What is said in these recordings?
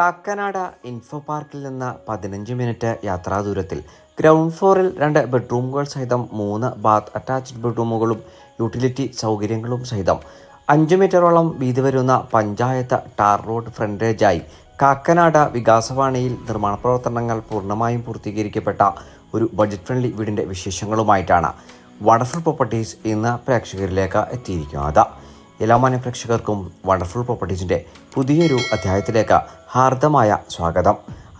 Kakkanad info പാർക്കിൽ നിന്ന് പതിനഞ്ച് മിനിറ്റ് യാത്രാ ദൂരത്തിൽ ഗ്രൗണ്ട് ഫ്ലോറിൽ രണ്ട് ബെഡ്റൂമുകൾ സഹിതം മൂന്ന് ബാത്ത് അറ്റാച്ച്ഡ് ബെഡ്റൂമുകളും യൂട്ടിലിറ്റി സൗകര്യങ്ങളും സഹിതം. അഞ്ച് മീറ്ററോളം വീതി വരുന്ന പഞ്ചായത്ത് ടാർ റോഡ് ഫ്രണ്ടേജായി കാക്കനാട വികാസവാണിയിൽ നിർമ്മാണ പ്രവർത്തനങ്ങൾ പൂർണമായും പൂർത്തീകരിക്കപ്പെട്ട ഒരു ബഡ്ജറ്റ് ഫ്രണ്ട്ലി വീടിന്റെ വിശേഷങ്ങളുമായിട്ടാണ്. വണ്ടർഫുൾ പ്രോപ്പർട്ടീസ് ഇന്ന് പ്രേക്ഷകരിലേക്ക് എത്തിയിരിക്കുന്നത്. എല്ലാ മാന്യപ്രേക്ഷകർക്കും വണ്ടർഫുൾ പ്രോപ്പർട്ടീസിന്റെ പുതിയൊരു അധ്യായത്തിലേക്ക് ഹാർദമായ സ്വാഗതം.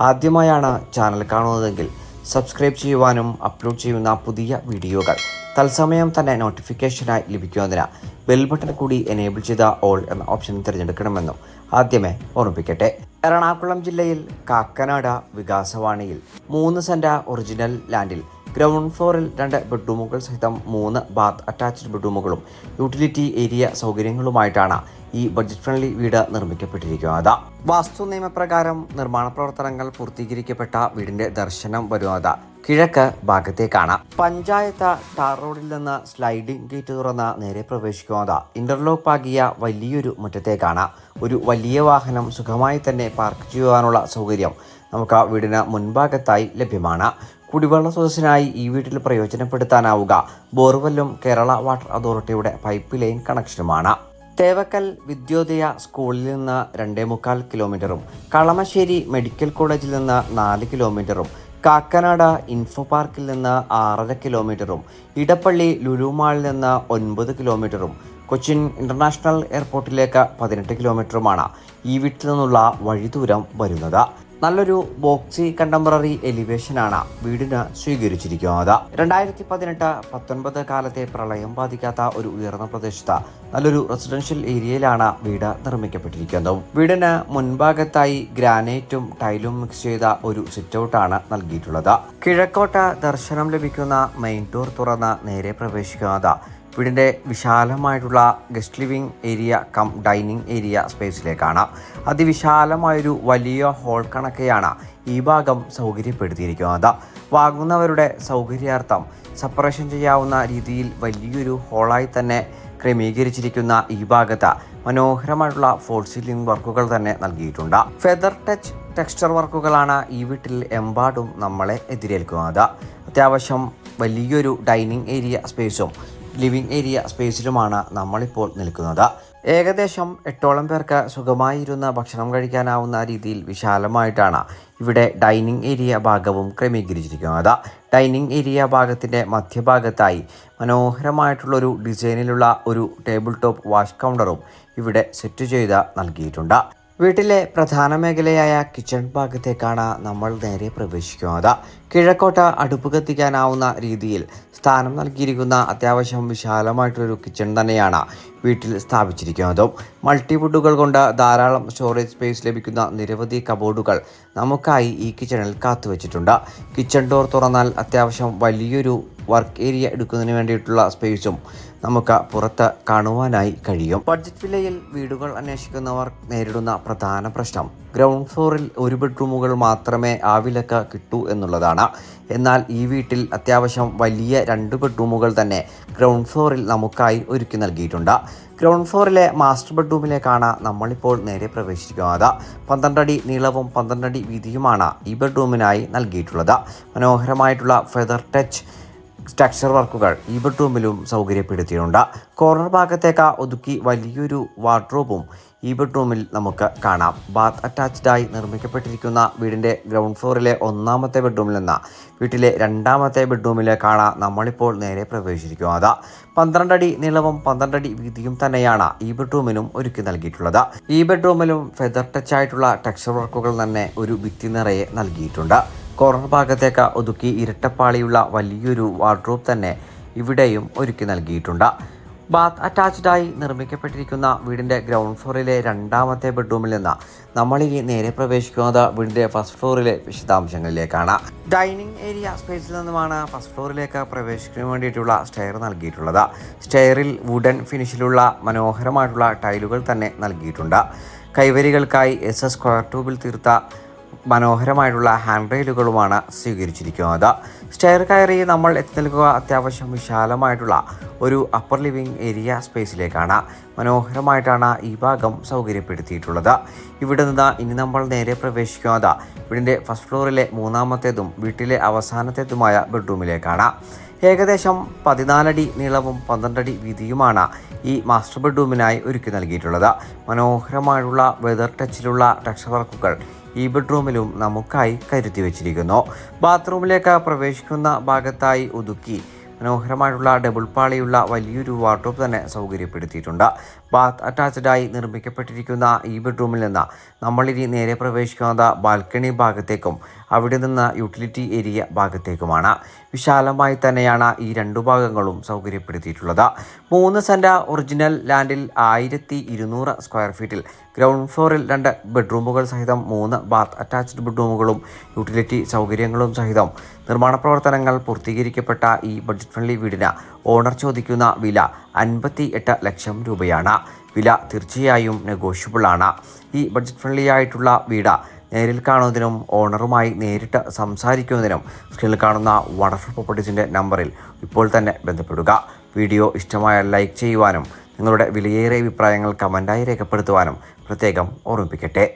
ആദ്യമായാണ് ചാനൽ കാണുന്നതെങ്കിൽ സബ്സ്ക്രൈബ് ചെയ്യുവാനും അപ്ലോഡ് ചെയ്യുന്ന പുതിയ വീഡിയോകൾ തത്സമയം തന്നെ നോട്ടിഫിക്കേഷനായി ലഭിക്കുന്നതിന് ബെൽ ബട്ടൺ കൂടി എനേബിൾ ചെയ്ത ഓൾ എന്ന ഓപ്ഷൻ തിരഞ്ഞെടുക്കണമെന്നും ആദ്യമേ ഓർമ്മിപ്പിക്കട്ടെ. എറണാകുളം ജില്ലയിൽ കാക്കനാട വികാസവാണിയിൽ മൂന്ന് സെന്റ ഒറിജിനൽ ലാൻഡിൽ ഗ്രൗണ്ട് ഫ്ലോറിൽ രണ്ട് ബെഡ്റൂമുകൾ സഹിതം മൂന്ന് ബാത്ത് അറ്റാച്ച്ഡ് ബെഡ്റൂമുകളും യൂട്ടിലിറ്റി ഏരിയ സൗകര്യങ്ങളുമായിട്ടാണ് ഈ ബഡ്ജറ്റ് ഫ്രണ്ട്ലി വീട് നിർമ്മിക്കപ്പെട്ടിരിക്കുന്നത്. വാസ്തു നിയമപ്രകാരം നിർമ്മാണ പ്രവർത്തനങ്ങൾ പൂർത്തീകരിക്കപ്പെട്ട വീടിന്റെ ദർശനം വരുന്നത് കിഴക്ക് ഭാഗത്തേക്കാണ്. പഞ്ചായത്ത് ടാർ റോഡിൽ നിന്ന് സ്ലൈഡിംഗ് ഗേറ്റ് തുറന്ന് നേരെ പ്രവേശിക്കുന്നത് ഇന്റർലോക്ക് ആകിയ വലിയൊരു മുറ്റത്തേക്കാണ്. ഒരു വലിയ വാഹനം സുഖമായി തന്നെ പാർക്ക് ചെയ്യുവാനുള്ള സൗകര്യം നമുക്ക് ആ വീടിന് മുൻഭാഗത്തായി ലഭ്യമാണ്. കുടിവെള്ള സ്രോതസ്സിനായി ഈ വീട്ടിൽ പ്രയോജനപ്പെടുത്താനാവുക. ബോർവെല്ലും കേരള വാട്ടർ അതോറിറ്റിയുടെ പൈപ്പ് ലൈൻ കണക്ഷനുമാണ്. തേവക്കൽ വിദ്യോദയ സ്കൂളിൽ നിന്ന് രണ്ടേ മുക്കാൽ കിലോമീറ്ററും കളമശ്ശേരി മെഡിക്കൽ കോളേജിൽ നിന്ന് നാല് കിലോമീറ്ററും കാക്കനാട് ഇൻഫോ പാർക്കിൽ നിന്ന് ആറര കിലോമീറ്ററും ഇടപ്പള്ളി ലുലുമാളിൽ നിന്ന് ഒൻപത് കിലോമീറ്ററും കൊച്ചിൻ ഇന്റർനാഷണൽ എയർപോർട്ടിലേക്ക് പതിനെട്ട് കിലോമീറ്ററുമാണ് ഈ വീട്ടിൽ നിന്നുള്ള വഴിദൂരം വരുന്നത്. നല്ലൊരു ബോക്സി കണ്ടംപററി എലിവേഷനാണ് വീടിന് സ്വീകരിച്ചിരിക്കുന്നത്. രണ്ടായിരത്തി പതിനെട്ട് പത്തൊൻപത് കാലത്തെ പ്രളയം ബാധിക്കാത്ത ഒരു ഉയർന്ന പ്രദേശത്ത് നല്ലൊരു റെസിഡൻഷ്യൽ ഏരിയയിലാണ് വീട് നിർമ്മിക്കപ്പെട്ടിരിക്കുന്നത്. വീടിന് മുൻഭാഗത്തായി ഗ്രാനൈറ്റും ടൈലും മിക്സ് ചെയ്ത ഒരു സിറ്റ് ഔട്ടാണ് നൽകിയിട്ടുള്ളത്. കിഴക്കോട്ട് ദർശനം ലഭിക്കുന്ന മെയിൻ ഡോർ തുറന്ന് നേരെ പ്രവേശിക്കുന്നത് വീടിന്റെ വിശാലമായിട്ടുള്ള guest living area cum dining area സ്പേസിലേക്കാണ്. അതിവിശാലമായൊരു വലിയ ഹോൾ കണക്കെയാണ് ഈ ഭാഗം സൗകര്യപ്പെടുത്തിയിരിക്കുന്നത്. വാങ്ങുന്നവരുടെ സൗകര്യാർത്ഥം സെപ്പറേഷൻ ചെയ്യാവുന്ന രീതിയിൽ വലിയൊരു ഹോളായി തന്നെ ക്രമീകരിച്ചിരിക്കുന്ന ഈ ഭാഗത്ത് മനോഹരമായിട്ടുള്ള ഫോൾ സീലിംഗ് വർക്കുകൾ തന്നെ നൽകിയിട്ടുണ്ട്. ഫെദർ ടച്ച് ടെക്സ്ചർ വർക്കുകളാണ് ഈ വീട്ടിൽ എമ്പാടും നമ്മളെ എതിരേൽക്കുന്നത്. അത്യാവശ്യം വലിയൊരു ഡൈനിങ് ഏരിയ സ്പേസും ലിവിംഗ് ഏരിയ സ്പേസിലുമാണ് നമ്മളിപ്പോൾ നിൽക്കുന്നത്. ഏകദേശം എട്ടോളം പേർക്ക് സുഖമായിരുന്ന ഭക്ഷണം കഴിക്കാനാവുന്ന രീതിയിൽ വിശാലമായിട്ടാണ് ഇവിടെ ഡൈനിങ് ഏരിയ ഭാഗവും ക്രമീകരിച്ചിരിക്കുന്നത്. ഡൈനിങ് ഏരിയ ഭാഗത്തിന്റെ മധ്യഭാഗത്തായി മനോഹരമായിട്ടുള്ളൊരു ഡിസൈനിലുള്ള ഒരു ടേബിൾ ടോപ്പ് വാഷ് കൗണ്ടറും ഇവിടെ സെറ്റ് ചെയ്ത് നൽകിയിട്ടുണ്ട്. വീട്ടിലെ പ്രധാന മേഖലയായ കിച്ചൺ ഭാഗത്തേക്കാണ് നമ്മൾ നേരെ പ്രവേശിക്കുന്നത്. കിഴക്കോട്ട് അടുപ്പ് കത്തിക്കാനാവുന്ന രീതിയിൽ സ്ഥാനം നൽകിയിരിക്കുന്ന അത്യാവശ്യം വിശാലമായിട്ടൊരു കിച്ചൺ തന്നെയാണ് വീട്ടിൽ സ്ഥാപിച്ചിരിക്കുന്നതും. മൾട്ടിവുഡുകൾ കൊണ്ട് ധാരാളം സ്റ്റോറേജ് സ്പേസ് ലഭിക്കുന്ന നിരവധി കബോർഡുകൾ നമുക്കായി ഈ കിച്ചണിൽ കാത്തുവച്ചിട്ടുണ്ട്. കിച്ചൺ ഡോർ തുറന്നാൽ അത്യാവശ്യം വലിയൊരു വർക്ക് ഏരിയ എടുക്കുന്നതിന് വേണ്ടിയിട്ടുള്ള സ്പേസും നമുക്ക് പുറത്ത് കാണുവാനായി കഴിയും. ബഡ്ജറ്റ് വിലയിൽ വീടുകൾ അന്വേഷിക്കുന്നവർ നേരിടുന്ന പ്രധാന പ്രശ്നം ഗ്രൗണ്ട് ഫ്ലോറിൽ ഒരു ബെഡ്റൂമുകൾ മാത്രമേ ആ വിലക്ക് കിട്ടൂ എന്നുള്ളതാണ്. എന്നാൽ ഈ വീട്ടിൽ അത്യാവശ്യം വലിയ രണ്ട് ബെഡ്റൂമുകൾ തന്നെ ഗ്രൗണ്ട് ഫ്ലോറിൽ നമുക്കായി ഒരുക്കി നൽകിയിട്ടുണ്ട്. ഗ്രൗണ്ട് ഫ്ലോറിലെ മാസ്റ്റർ ബെഡ്റൂമിലേക്കാണ് നമ്മളിപ്പോൾ നേരെ പ്രവേശിക്കുന്നത് പന്ത്രണ്ടടി നീളവും പന്ത്രണ്ടടി വീതിയുമാണ് ഈ ബെഡ്റൂമിനായി നൽകിയിട്ടുള്ളത്. മനോഹരമായിട്ടുള്ള ഫെദർ ടച്ച് സ്ട്രക്ചർ വർക്കുകൾ ഈ ബെഡ്റൂമിലും സൗകര്യപ്പെടുത്തിയിട്ടുണ്ട്. കോർണർ ഭാഗത്തേക്ക് ഒതുക്കി വലിയൊരു വാർഡ്രോബും ഈ ബെഡ്റൂമിൽ നമുക്ക് കാണാം. ബാത്ത് അറ്റാച്ച്ഡായി നിർമ്മിക്കപ്പെട്ടിരിക്കുന്ന വീടിന്റെ ഗ്രൗണ്ട് ഫ്ലോറിലെ ഒന്നാമത്തെ ബെഡ്റൂമിൽ നിന്ന് വീട്ടിലെ രണ്ടാമത്തെ ബെഡ്റൂമിലേക്കാണ് നമ്മളിപ്പോൾ നേരെ പ്രവേശിച്ചിരിക്കുന്നത്. പന്ത്രണ്ടടി നീളവും പന്ത്രണ്ടടി വീതിയും തന്നെയാണ് ഈ ബെഡ്റൂമിനും ഒരുക്കി നൽകിയിട്ടുള്ളത്. ഈ ബെഡ്റൂമിലും ഫെദർ ടച്ച് ആയിട്ടുള്ള ടെക്സ്ചർ വർക്കുകൾ തന്നെ ഒരു ഭിത്തി നിറയെ നൽകിയിട്ടുണ്ട്. കോർണർ ഭാഗത്തേക്ക് ഒതുക്കി ഇരട്ടപ്പാളിയുള്ള വലിയൊരു വാർഡ്രോബ് തന്നെ ഇവിടെയും ഒരുക്കി നൽകിയിട്ടുണ്ട്. ബാത്ത് അറ്റാച്ച്ഡായി നിർമ്മിക്കപ്പെട്ടിരിക്കുന്ന വീടിന്റെ ഗ്രൗണ്ട് ഫ്ലോറിലെ രണ്ടാമത്തെ ബെഡ്റൂമിൽ നിന്ന് നമ്മളിനി നേരെ പ്രവേശിക്കുന്നത് വീടിന്റെ ഫസ്റ്റ് ഫ്ലോറിലെ വിശദാംശങ്ങളിലേക്കാണ്. ഡൈനിങ് ഏരിയ സ്പേസിൽ നിന്നുമാണ് ഫസ്റ്റ് ഫ്ലോറിലേക്ക് പ്രവേശിക്കുന്നതിന് വേണ്ടിയിട്ടുള്ള സ്റ്റെയർ നൽകിയിട്ടുള്ളത്. സ്റ്റെയറിൽ വുഡൻ ഫിനിഷിലുള്ള മനോഹരമായിട്ടുള്ള ടൈലുകൾ തന്നെ നൽകിയിട്ടുണ്ട്. കൈവരികൾക്കായി എസ് എസ് സ്ക്വയർ ട്യൂബിൽ തീർത്ത മനോഹരമായിട്ടുള്ള ഹാൻഡ് റെയിലുകളുമാണ് സ്വീകരിച്ചിരിക്കുന്നത്. സ്റ്റെയർ കയറി നമ്മൾ എത്തി നിൽക്കുക അത്യാവശ്യം വിശാലമായിട്ടുള്ള ഒരു അപ്പർ ലിവിംഗ് ഏരിയ സ്പേസിലേക്കാണ് മനോഹരമായിട്ടാണ് ഈ ഭാഗം സൗകര്യപ്പെടുത്തിയിട്ടുള്ളത്. ഇവിടെ നിന്ന് ഇനി നമ്മൾ നേരെ പ്രവേശിക്കുന്നത് വീടിന്റെ ഫസ്റ്റ് ഫ്ലോറിലെ മൂന്നാമത്തേതും വീട്ടിലെ അവസാനത്തേതുമായ ബെഡ്റൂമിലേക്കാണ് ഏകദേശം പതിനാലടി നീളവും പന്ത്രണ്ടടി വീതിയുമാണ് ഈ മാസ്റ്റർ ബെഡ്റൂമിനായി ഒരുക്കി നൽകിയിട്ടുള്ളത്. മനോഹരമായുള്ള വെതർ ടച്ചിലുള്ള ടെക്സ്ചർ വർക്കുകൾ ഈ ബെഡ്റൂമിലും നമുക്കായി കരുതി വച്ചിരിക്കുന്നു. ബാത്റൂമിലേക്ക് പ്രവേശിക്കുന്ന ഭാഗത്തായി ഒതുക്കി മനോഹരമായിട്ടുള്ള ഡബിൾ പാളിയുള്ള വലിയൊരു വാർഡ്രോബ് തന്നെ സൗകര്യപ്പെടുത്തിയിട്ടുണ്ട്. ബാത്ത് അറ്റാച്ച്ഡായി നിർമ്മിക്കപ്പെട്ടിരിക്കുന്ന ഈ ബെഡ്റൂമിൽ നിന്ന് നമ്മളിനി നേരെ പ്രവേശിക്കുന്നത് ബാൽക്കണി ഭാഗത്തേക്കും അവിടെ നിന്ന് യൂട്ടിലിറ്റി ഏരിയ ഭാഗത്തേക്കുമാണ്. വിശാലമായി തന്നെയാണ് ഈ രണ്ടു ഭാഗങ്ങളും സൗകര്യപ്പെടുത്തിയിട്ടുള്ളത്. മൂന്ന് സെന്റ ഒറിജിനൽ ലാൻഡിൽ ആയിരത്തി ഇരുന്നൂറ് സ്ക്വയർ ഫീറ്റിൽ ഗ്രൗണ്ട് ഫ്ലോറിൽ രണ്ട് ബെഡ്റൂമുകൾ സഹിതം മൂന്ന് ബാത്ത് അറ്റാച്ച്ഡ് ബെഡ്റൂമുകളും യൂട്ടിലിറ്റി സൗകര്യങ്ങളും സഹിതം നിർമ്മാണ പ്രവർത്തനങ്ങൾ പൂർത്തീകരിക്കപ്പെട്ട ഈ ബഡ്ജറ്റ് ഫ്രണ്ട്ലി വീടിന് ഓണർ ചോദിക്കുന്ന വില അൻപത്തി എട്ട് ലക്ഷം രൂപയാണ്. വില തീർച്ചയായും നെഗോഷ്യബിളാണ്. ഈ ബഡ്ജറ്റ് ഫ്രണ്ട്ലി ആയിട്ടുള്ള വീട് നേരിൽ കാണുന്നതിനും ഓണറുമായി നേരിട്ട് സംസാരിക്കുന്നതിനും സ്ക്രീനിൽ കാണുന്ന വണ്ടർഫുൾ പ്രോപ്പർട്ടീസിന്റെ നമ്പറിൽ ഇപ്പോൾ തന്നെ ബന്ധപ്പെടുക. വീഡിയോ ഇഷ്ടമായ ലൈക്ക് ചെയ്യുവാനും നിങ്ങളുടെ വിലയേറിയ അഭിപ്രായങ്ങൾ കമന്റായി രേഖപ്പെടുത്തുവാനും പ്രത്യേകം ഓർമ്മിപ്പിക്കട്ടെ.